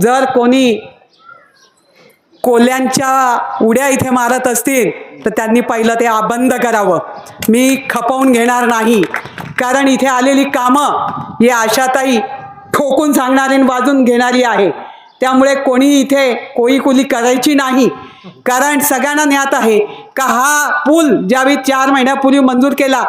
जर कोणी कोल्यांच्या उड्या इथे मारत असतील तर त्यांनी पहिलं ते आ- बंद करावं. मी खपवून घेणार नाही. कारण इथे आलेली कामं ही आशाताई ठोकून सांगणारी आणि वाजून घेणारी आहे. त्यामुळे कोणी इथे कोळीकुली करायची नाही. कारण सगळ्यांना ज्ञात आहे का हा पूल ज्यावेळी चार महिन्यापूर्वी मंजूर केला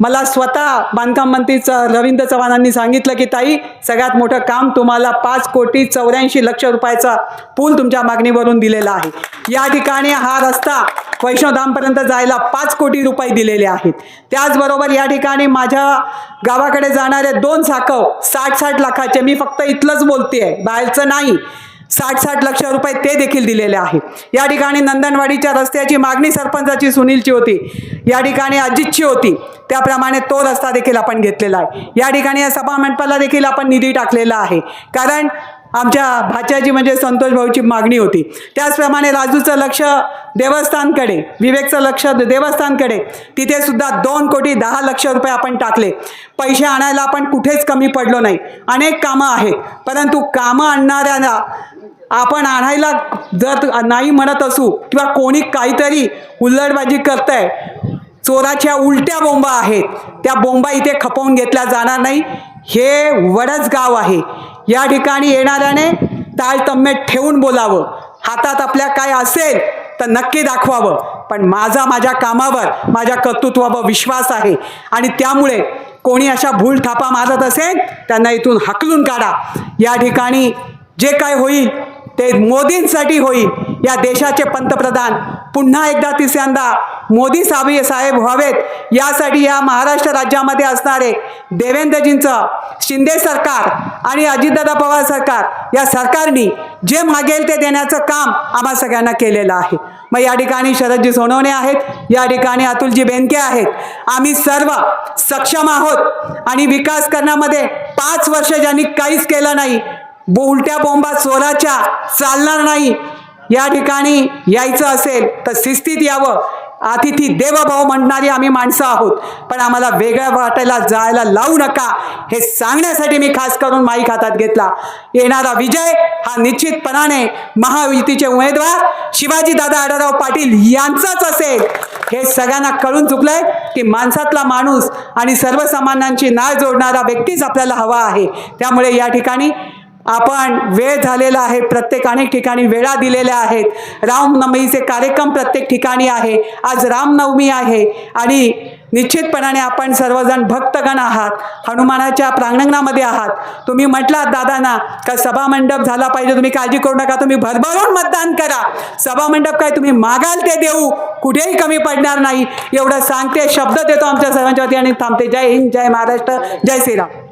मला स्वतः बांधकाम मंत्री च रवींद्र चव्हाणांनी सांगितलं की ताई सगळ्यात मोठं काम तुम्हाला पाच कोटी चौऱ्याऐंशी लक्ष रुपयाचा पूल तुमच्या मागणीवरून दिलेला आहे. या ठिकाणी हा रस्ता वैष्णवधामपर्यंत जायला पाच कोटी रुपये दिलेले आहेत. त्याचबरोबर या ठिकाणी माझ्या गावाकडे जाणारे दोन साखव साठ साठ लाखाचे मी फक्त इथलंच बोलते आहे बाहेरचं नाही. साठ साठ लक्ष रुपये ते देखील दिलेले आहे. या ठिकाणी नंदनवाडीच्या रस्त्याची मागणी सरपंचाची सुनीलची होती. या ठिकाणी अजितची होती. त्याप्रमाणे तो रस्ता देखील आपण घेतलेला आहे. या ठिकाणी या सभा मंडपाला देखील आपण निधी टाकलेला आहे. कारण आमच्या भाच्याची म्हणजे संतोष भाऊची मागणी होती. त्याचप्रमाणे राजूचं लक्ष देवस्थानकडे विवेकचं लक्ष देवस्थानकडे तिथे सुद्धा दोन कोटी दहा लक्ष रुपये आपण टाकले. पैसे आणायला आपण कुठेच कमी पडलो नाही. अनेक कामं आहेत परंतु कामं आणणाऱ्यांना आपण आणायला जर नाही म्हणत असू किंवा कोणी काहीतरी हुल्लडबाजी करतंय चोराच्या उलट्या बोंबा आहेत. त्या बोंबा इथे खपवून घेतल्या जाणार नाही. हे वडच गाव आहे. या ठिकाणी येणाऱ्याने ताळतम्य ठेवून बोलावं. हातात आपल्या काय असेल तर नक्की दाखवावं. पण माझा माझ्या कामावर माझ्या कर्तृत्वावर विश्वास आहे. आणि त्यामुळे कोणी अशा भूल थापा मारत असेल त्यांना इथून हकलून काढा. या ठिकाणी जे काय होईल ते मोदींसाठी होईल. या देशाचे पंतप्रधान पुन्हा एकदा तिसऱ्यांदा मोदी साबी साहेब व्हावेत. यासाठी या महाराष्ट्र राज्यामध्ये असणारे देवेंद्रजींचं शिंदे सरकार आणि अजितदादा पवार सरकार या सरकारनी जे मागेल ते देण्याचं काम आम्हा सगळ्यांना केलेलं आहे. मग या ठिकाणी शरदजी सोनवणे आहेत. या ठिकाणी अतुलजी बेनके आहेत. आम्ही सर्व सक्षम आहोत आणि विकास करण्यामध्ये पाच वर्ष ज्यांनी काहीच केलं नाही उलट्या बोंबा स्वराच्या चालणार नाही या ठिकाणी यायचं असेल तर शिस्तीत यावं. अतिथी देवभाव म्हणणारी आम्ही माणसं आहोत. पण आम्हाला वेगळ्या वाटायला जायला लावू नका. हे सांगण्यासाठी मी खास करून माईक हातात घेतला. येणारा विजय हा निश्चितपणाने महायुतीचे उमेदवार शिवाजी दादा आढळराव पाटील यांचाच असेल. हे सगळ्यांना कळून चुकलंय की माणसातला माणूस आणि सर्वसामान्यांची नाळ जोडणारा व्यक्तीच आपल्याला हवा आहे. त्यामुळे या ठिकाणी आपण वेळ झालेला आहे प्रत्येक अनेक ठिकाणी वेळा दिलेल्या आहेत. रामनवमीचे कार्यक्रम प्रत्येक ठिकाणी आहे. आज रामनवमी आहे आणि निश्चितपणाने आपण सर्वजण भक्तगण आहात. हनुमानाच्या प्रांगणामध्ये आहात. तुम्ही म्हटलात दादांना का सभामंडप झाला पाहिजे? तुम्ही काळजी करू नका. तुम्ही भरभरून मतदान करा. सभामंडप काय तुम्ही मागाल ते देऊ. कुठेही कमी पडणार नाही. एवढं सांगते शब्द देतो आमच्या सर्वांच्या वतीने. आणि थांबते. जय हिंद जय महाराष्ट्र जय श्रीराम.